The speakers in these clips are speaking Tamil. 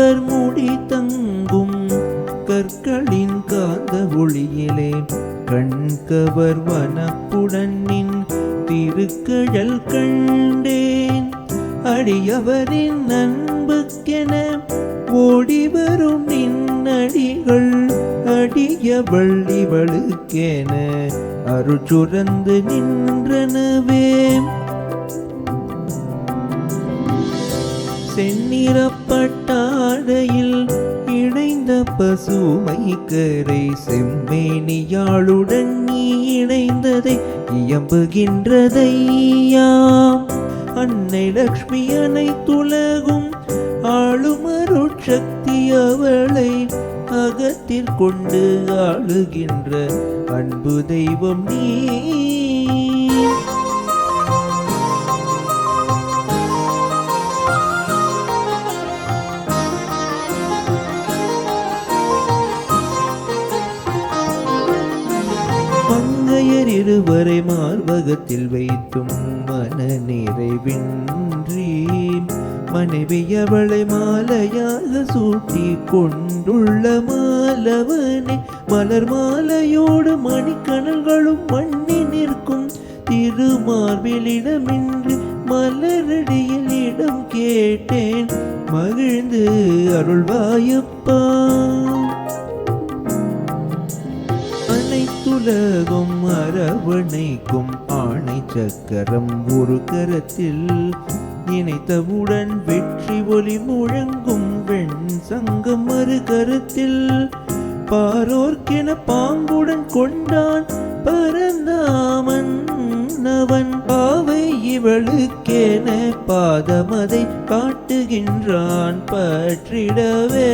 அவர் மூடி தங்கும் கற்களின் காந்த ஒளியிலே கண் கவர் வனப்புடன் நின் திருக்கழல் கண்டேன். அடியவரின் அன்புக்கென ஓடி வரும் நின்னடிகள் அடியவள் இவளுக்கென அருள் சுரந்து நின்றனவே. செந்நிறப்பட்டாடையில் இணைந்த பசுமை கரை செம்மேனியாளுடன் நீ இணைந்ததை இயம்புகின்றதையாம் அன்னை லக்ஷ்மி அனைத்துலகும் ஆளுமருட்சக்தி அவளை அகத்தில் கொண்டு ஆளுகின்ற அன்பு தெய்வம் நீ. இருவரை மார்பகத்தில் வைத்தும் மன நிறைவின்றி மனைவி அவளை மாலையாக சூட்டி கொண்டுள்ள மாலவனே மலர் மாலையோடு மணிக்கணல்களும் மண்ணி நிற்கும். திருமார்பிலிடமின்றி மலரடியில் இடம் கேட்டேன். மகிழ்ந்து அருள்வாயப்பா. உலகும் அரவணைக்கும் ஆணை சக்கரம் ஒரு கரத்தில் இணைத்தவுடன் வெற்றி ஒளி முழங்கும் வெண் சங்கம் மறு கருத்தில். பாரோர்க்கென பாங்குடன் கொண்டான் பரந்தாமன் அவன் பாவை இவளுக்கென பாதமதை காட்டுகின்றான் பற்றிடவே.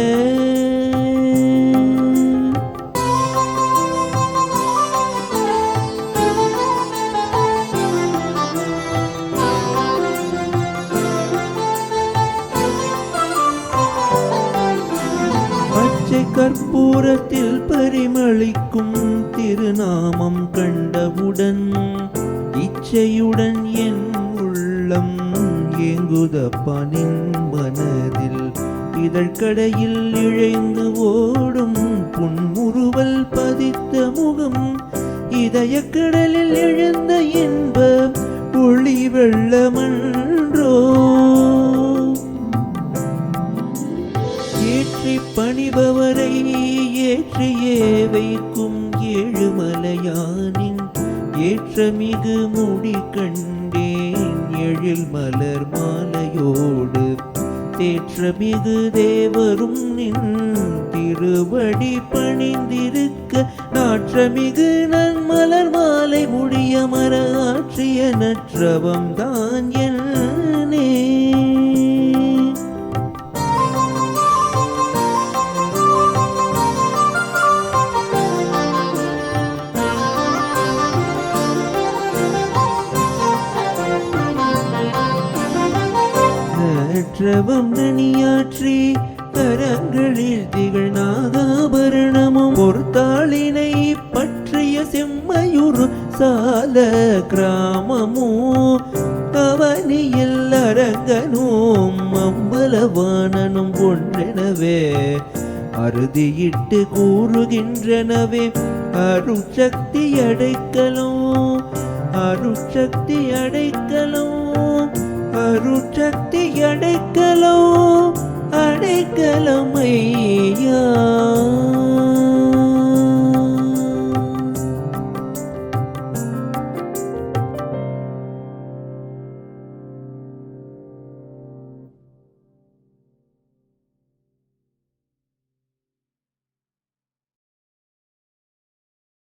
கற்பூரத்தில் பரிமளிக்கும் திருநாமம் கண்டவுடன் இச்சையுடன் என் உள்ளம் ஏங்குதப்பானின் மனதில். இதழ்கடையில் இழைந்து ஓடும் புன்முறுவல் பதித்த முகம் இதய கடலில் எழுந்த இன்ப ஒளி வெள்ளமன்றோ ஏற்றி பணிபவரை ஏற்றியே வைக்கும் ஏழுமலையானின் ஏற்றமிகு முடி கண்டேன் எழில் மலர் மாலையோடு. தேற்றமிகு தேவரும் நின் திருவடி பணிந்திருக்க நாற்றமிகு நன் மலர் மாலை முடியமர ஆற்றிய நற்றவம் தான் என நேற்றவம் தனியாற்றி கரங்களில் திகழ் நாகாபரணமும் பொறுத்தாளினை பற்றிய செம்மையுறு சால கிராமமும் அவனியில் அரங்கனும் அம்பலவானனும் ஒன்றெனவே அறுதியிட்டு கூறுகின்றனவே அருட்சக்தி அடைக்கலும் அருட்சக்தி அடைக்கலும் அருட்சக்தி அடைக்கலோ அடைக்கலம்